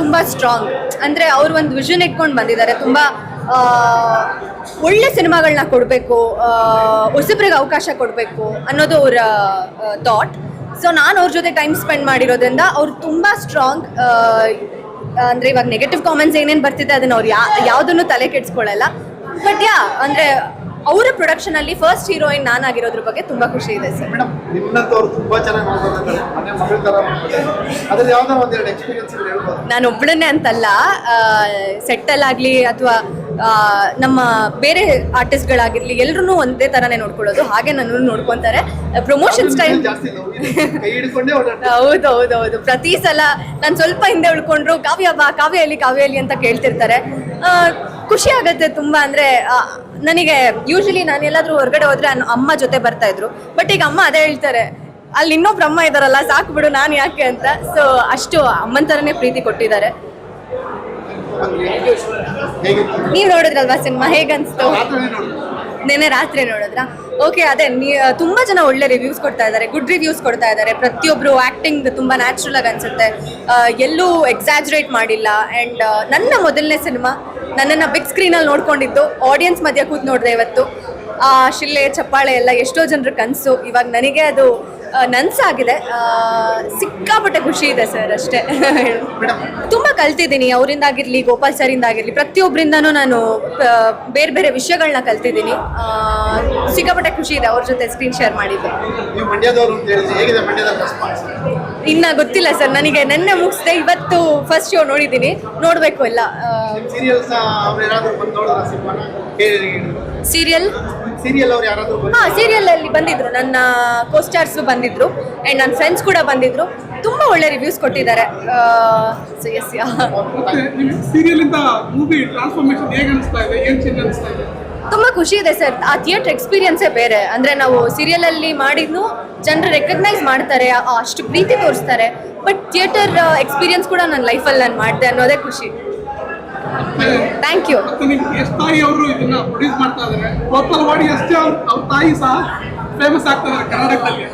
ತುಂಬ ಸ್ಟ್ರಾಂಗ್ ಅಂದರೆ ಅವ್ರು ಒಂದು ವಿಷನ್ ಇಟ್ಕೊಂಡು ಬಂದಿದ್ದಾರೆ. ತುಂಬ ಒಳ್ಳೆ ಸಿನಿಮಾಗಳನ್ನ ಕೊಡಬೇಕು ಹೊಸಬ್ರಿಗೆ ಅವಕಾಶ ಕೊಡಬೇಕು ಅನ್ನೋದು ಅವರ ಥಾಟ್ ಸೊ ನಾನು ಅವ್ರ ಜೊತೆ ಟೈಮ್ ಸ್ಪೆಂಡ್ ಮಾಡಿರೋದ್ರಿಂದ ಅವ್ರು ತುಂಬ ಸ್ಟ್ರಾಂಗ್ ಅಂದರೆ ಇವಾಗ ನೆಗೆಟಿವ್ ಕಾಮೆಂಟ್ಸ್ ಏನೇನು ಬರ್ತಿದೆ ಅದನ್ನು ಅವ್ರು ಯಾ, ಯಾವುದನ್ನು ತಲೆ ಕೆಡಿಸ್ಕೊಳ್ಳಲ್ಲ ಬಟ್ ಯಾ ಅಂದರೆ ಅವರ ಪ್ರೊಡಕ್ಷನಲ್ಲಿ ಫಸ್ಟ್ ಹೀರೋಯಿನ್ ನಾನಾಗಿರೋದ್ರ ಬಗ್ಗೆ ತುಂಬಾ ಖುಷಿ ಇದೆ ಸರ್ ಮೇಡಮ್ ನಿಮ್ಮಂತವ್ರು ತುಂಬಾ ಚೆನ್ನಾಗಿ ನೋಡ್ಕೊತಾರೆ ಮನೆ ಮಗಳ ತರ ಮಾಡ್ತಾರೆ ಅದ್ರಲ್ಲಿ ಯಾವ್ದಾರ ಒಂದೆರಡು ಎಕ್ಸ್ಪೀರಿಯನ್ಸ್ ಹೇಳ್ಬೋದು? ನಾನು ಒಬ್ಬಳನ್ನೇ ಅಂತಲ್ಲ ಸೆಟ್ಟಲ್ಲಾಗಲಿ ಅಥವಾ ನಮ್ಮ ಬೇರೆ ಆರ್ಟಿಸ್ಟ್ಗಳಾಗಿರಲಿ ಎಲ್ಲರೂ ಒಂದೇ ತರನೇ ನೋಡ್ಕೊಳ್ಳೋದು. ಹಾಗೆ ನನ್ನನ್ನು ನೋಡ್ಕೊತಾರೆ. ಪ್ರಮೋಷನ್ಸ್ ಟೈಮ್ ಹೌದು ಹೌದು ಹೌದು ಪ್ರತಿ ಸಲ ನಾನು ಸ್ವಲ್ಪ ಹಿಂದೆ ಉಳ್ಕೊಂಡ್ರು ಕಾವ್ಯ ಬಾ ಕಾವ್ಯ ಎಲ್ಲಿ ಕಾವ್ಯ ಎಲ್ಲಿ ಅಂತ ಕೇಳ್ತಿರ್ತಾರೆ. ಖುಷಿ ಆಗುತ್ತೆ ತುಂಬಾ ಅಂದ್ರೆ ನನಗೆ ಯೂಶಲಿ ನಾನು ಎಲ್ಲಾದ್ರೂ ಹೊರಗಡೆ ಹೋದ್ರೆ ಅಮ್ಮ ಜೊತೆ ಬರ್ತಾ ಇದ್ರು ಬಟ್ ಈಗ ಅಮ್ಮ ಅದೇ ಹೇಳ್ತಾರೆ ಅಲ್ಲಿ ಇನ್ನೊಬ್ರು ಅಮ್ಮ ಇದಾರಲ್ಲ ಸಾಕು ಬಿಡು ನಾನು ಯಾಕೆ ಅಂತ ಸೊ ಅಷ್ಟು ಅಮ್ಮನ ಥರನೇ ಪ್ರೀತಿ ಕೊಟ್ಟಿದ್ದಾರೆ ನೀವು ನೋಡಿದ್ರಲ್ವಾ ಸಿನಿಮಾ ಹೇಗನ್ಸ್ತು ನೆನ್ನೆ ರಾತ್ರಿ ನೋಡಿದ್ರಾ? ಓಕೆ ಅದೇ, ನೀ ತುಂಬ ಜನ ಒಳ್ಳೆ ರಿವ್ಯೂಸ್ ಕೊಡ್ತಾ ಇದ್ದಾರೆ ಗುಡ್ ರಿವ್ಯೂಸ್ ಕೊಡ್ತಾ ಇದ್ದಾರೆ. ಪ್ರತಿಯೊಬ್ಬರು ಆ್ಯಕ್ಟಿಂಗ್ ತುಂಬ ನ್ಯಾಚುರಲ್ ಆಗಿ ಅನ್ಸುತ್ತೆ. ಎಲ್ಲೂ ಎಕ್ಸಾಜರೇಟ್ ಮಾಡಿಲ್ಲ. ಆ್ಯಂಡ್ ನನ್ನ ಮೊದಲನೇ ಸಿನಿಮಾ ನನ್ನನ್ನು ಬಿಗ್ ಸ್ಕ್ರೀನಲ್ಲಿ ನೋಡ್ಕೊಂಡಿದ್ದು ಆಡಿಯನ್ಸ್ ಮಧ್ಯ ಕೂತ್ ನೋಡಿದೆ ಇವತ್ತು. ಆ ಶಿಲ್ಲೆ ಚಪ್ಪಾಳೆ ಎಲ್ಲ ಎಷ್ಟೋ ಜನರ ಕನಸು. ಇವಾಗ ನನಗೆ ಅದು ನನ್ಸಾಗಿದೆ. ಸಿಕ್ಕಾಪಟ್ಟೆ ಖುಷಿ ಇದೆ ಸರ್ ಅಷ್ಟೇ. ತುಂಬ ಕಲ್ತಿದ್ದೀನಿ. ಅವರಿಂದಾಗಿರಲಿ ಗೋಪಾಲ್ ಸರಿಂದಾಗಿರಲಿ ಪ್ರತಿಯೊಬ್ಬರಿಂದನೂ ನಾನು ಬೇರೆ ಬೇರೆ ವಿಷಯಗಳನ್ನ ಕಲ್ತಿದ್ದೀನಿ. ಸಿಕ್ಕಾಪಟ್ಟೆ ಖುಷಿ ಇದೆ ಅವ್ರ ಜೊತೆ ಸ್ಕ್ರೀನ್ ಶೇರ್ ಮಾಡಿದ್ದು. ಇನ್ನ ಗೊತ್ತಿಲ್ಲ ಸರ್. ನನಗೆ ನೆನ್ನೆ ಮುಗಿಸ್ದೆ ಇವತ್ತು ಫಸ್ಟ್ ಶೋ ನೋಡಿದ್ದೀನಿ. ನೋಡಬೇಕು ಎಲ್ಲ. ಸೀರಿಯಲ್ ಸೀರಿಯಲ್ ಅವ್ರು ಯಾರಾದ್ರೂ ಹಾಂ ಸೀರಿಯಲಲ್ಲಿ ಬಂದಿದ್ರು. ನನ್ನ ಕೋಸ್ಟಾರ್ಸ್ ಬಂದಿದ್ರು. ಆ್ಯಂಡ್ ನನ್ನ ಫ್ರೆಂಡ್ಸ್ ಕೂಡ ಬಂದಿದ್ರು. ತುಂಬ ಒಳ್ಳೆ ರಿವ್ಯೂಸ್ ಕೊಟ್ಟಿದ್ದಾರೆ. ಸೊ ಎಸ್ ಯಾ ಸೀರಿಯಲ್ ಇಂದ ಮೂವಿ ಟ್ರಾನ್ಸ್ಫಾರ್ಮೇಶನ್ ಹೇಗೆ ಅನಿಸ್ತಾ ಇದೆ? ಏನ್ ಚೇಂಜ್ ಅನಿಸ್ತಾ ಇದೆ? ತುಂಬ ಖುಷಿ ಇದೆ ಸರ್. ಆ ಥಿಯೇಟರ್ ಎಕ್ಸ್ಪೀರಿಯನ್ಸೇ ಬೇರೆ. ಅಂದರೆ ನಾವು ಸೀರಿಯಲಲ್ಲಿ ಮಾಡಿದ್ನು ಜನರು ರೆಕಗ್ನೈಸ್ ಮಾಡ್ತಾರೆ ಅಷ್ಟು ಪ್ರೀತಿ ತೋರಿಸ್ತಾರೆ. ಬಟ್ ಥಿಯೇಟರ್ ಎಕ್ಸ್ಪೀರಿಯನ್ಸ್ ಕೂಡ ನನ್ನ ಲೈಫಲ್ಲಿ ನಾನು ಮಾಡಿದೆ ಅನ್ನೋದೇ ಖುಷಿ. ಥ್ಯಾಂಕ್ ಯು ತಾಯಿ ಅವರು ಇದನ್ನ ಪ್ರೊಡ್ಯೂಸ್ ಮಾಡ್ತಾ ಇದಾರೆ ಗೋಪಾಲ್ ವಾಡಿ ಅಷ್ಟೇ ಅವ್ರ ತಾಯಿ ಸಹ ಫೇಮಸ್ ಆಗ್ತಾ ಇದಾರೆ ಕರ್ನಾಟಕದಲ್ಲಿ.